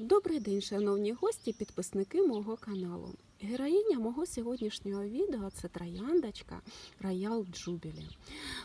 Добрий день, шановні гості, підписники мого каналу. Героїня мого сьогоднішнього відео це трояндочка Роял Джубілі.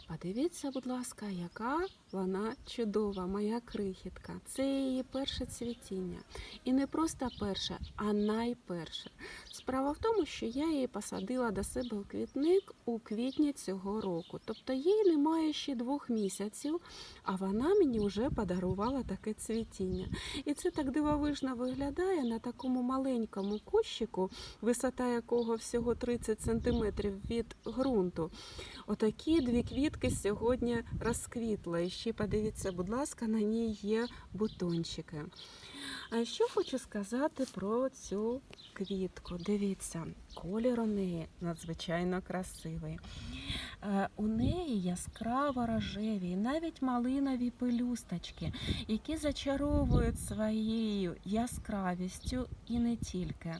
Подивіться, будь ласка, яка вона чудова, моя крихітка. Це її перше цвітіння. І не просто перше, а найперше. Справа в тому, що я її посадила до себе у квітник у квітні цього року. Тобто їй немає ще двох місяців, а вона мені вже подарувала таке цвітіння. І це так дивовижно виглядає на такому маленькому кущику, висота якого всього 30 см від ґрунту. Отакі дві квітки сьогодні розквітли. І ще подивіться, будь ласка, на ній є бутончики. А що хочу сказати про цю квітку? Дивіться, колір у неї надзвичайно красивий. Е, У неї яскраво рожеві, навіть малинові пелюсточки, які зачаровують своєю яскравістю і не тільки.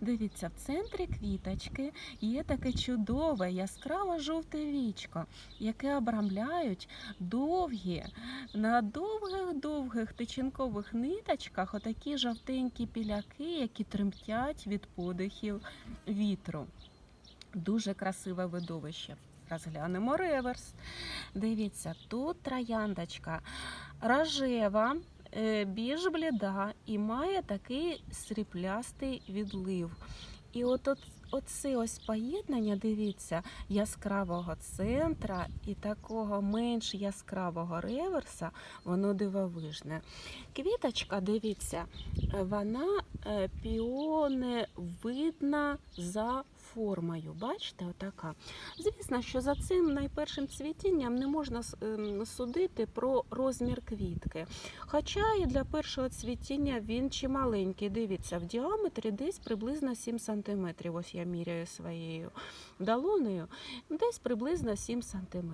Дивіться, в центрі квіточки є таке чудове яскраво жовте вічко, яке обрамляють довгі, на довгих-довгих тичинкових ниточках отакі жовтенькі піляки, які тремтять від подихів вітру. Дуже красиве видовище. Розглянемо реверс. Дивіться, тут трояндочка рожева, е, більш бліда і має такий сріблястий відлив. І от оце ось поєднання, дивіться, яскравого центра і такого менш яскравого реверса, воно дивовижне. Квіточка, дивіться, вона е, піоневидна за формою. Бачите, отака. Звісно, що за цим найпершим цвітінням не можна ем, судити про розмір квітки. Хоча і для першого цвітіння він чималенький. Дивіться, в діаметрі десь приблизно 7 см. Ось я міряю своєю долонею, десь приблизно 7 см.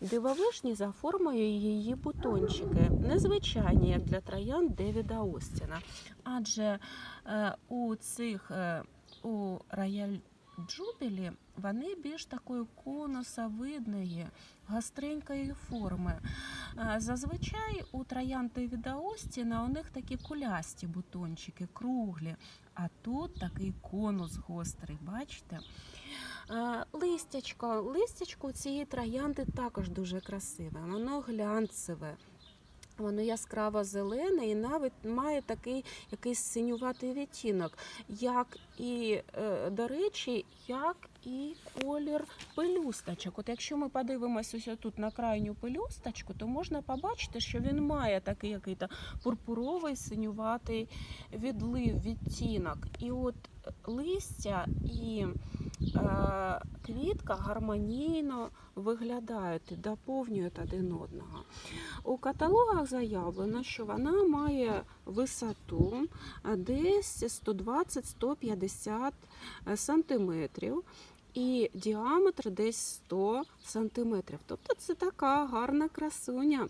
Дивовижні за формою її бутончики, незвичайні, як для троян Девіда Остіна. Адже е, у цих е, у рояль джубілі вони більш такої конусовидної, гостренької форми. Зазвичай у троян Девіда Остіна у них такі кулясті бутончики, круглі, а тут такий конус гострий, бачите? Листячко. Листячко цієї троянди також дуже красиве, воно глянцеве. Воно яскраво зелене і навіть має такий якийсь синюватий відтінок, як і, е, до речі, як і колір пелюсточок. От якщо ми подивимося ось тут на крайню пелюсточку, то можна побачити, що він має такий який-то пурпуровий синюватий відлив, відтінок. І от листя і е, квітка гармонійно виглядають і доповнюють один одного. У каталогах заявлено, що вона має висоту десь 120-150 сантиметрів. І діаметр десь 100 сантиметрів. Тобто це така гарна красуня.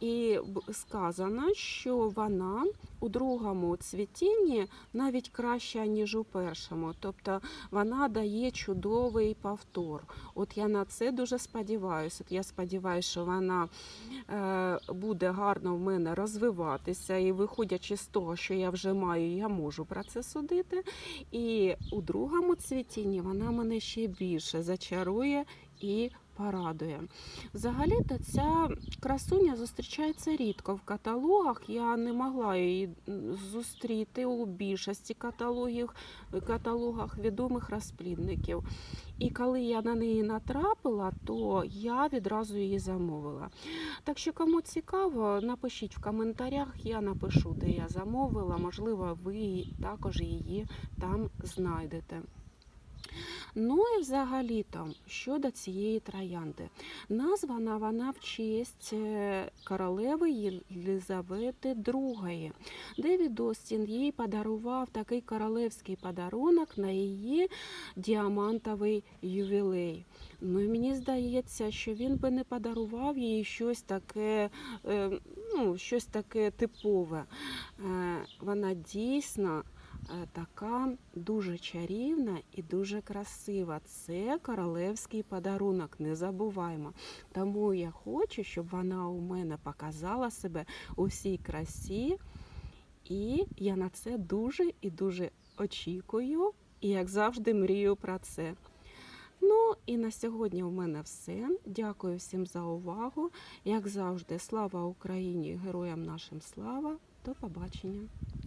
І сказано, що вона у другому цвітінні навіть краща, ніж у першому. Тобто вона дає чудовий повтор. От я на це дуже сподіваюся. От я сподіваюся, що вона е, буде гарно в мене розвиватися. І виходячи з того, що я вже маю, я можу про це судити. І у другому цвітінні вона мене ще більше зачарує і порадує. Взагалі-то ця красуня зустрічається рідко в каталогах. Я не могла її зустріти у більшості каталогів, каталогах відомих розплідників. І коли я на неї натрапила, то я відразу її замовила. Так що, кому цікаво, напишіть в коментарях, я напишу, де я замовила. Можливо, ви також її там знайдете. Ну і взагалі там щодо цієї троянди. Названа вона в честь е, королеви Єлизавети II. Девід Остін їй подарував такий королевський подарунок на її діамантовий ювілей. Ну і мені здається, що він би не подарував їй щось таке, е, ну, щось таке типове. Е, Вона дійсно така дуже чарівна і дуже красива. Це королевський подарунок, не забуваємо. Тому я хочу, щоб вона у мене показала себе у всій красі І я на це дуже і дуже очікую, і як завжди мрію про це. Ну і на сьогодні у мене все. Дякую всім за увагу. Як завжди, слава Україні, героям нашим слава. До побачення.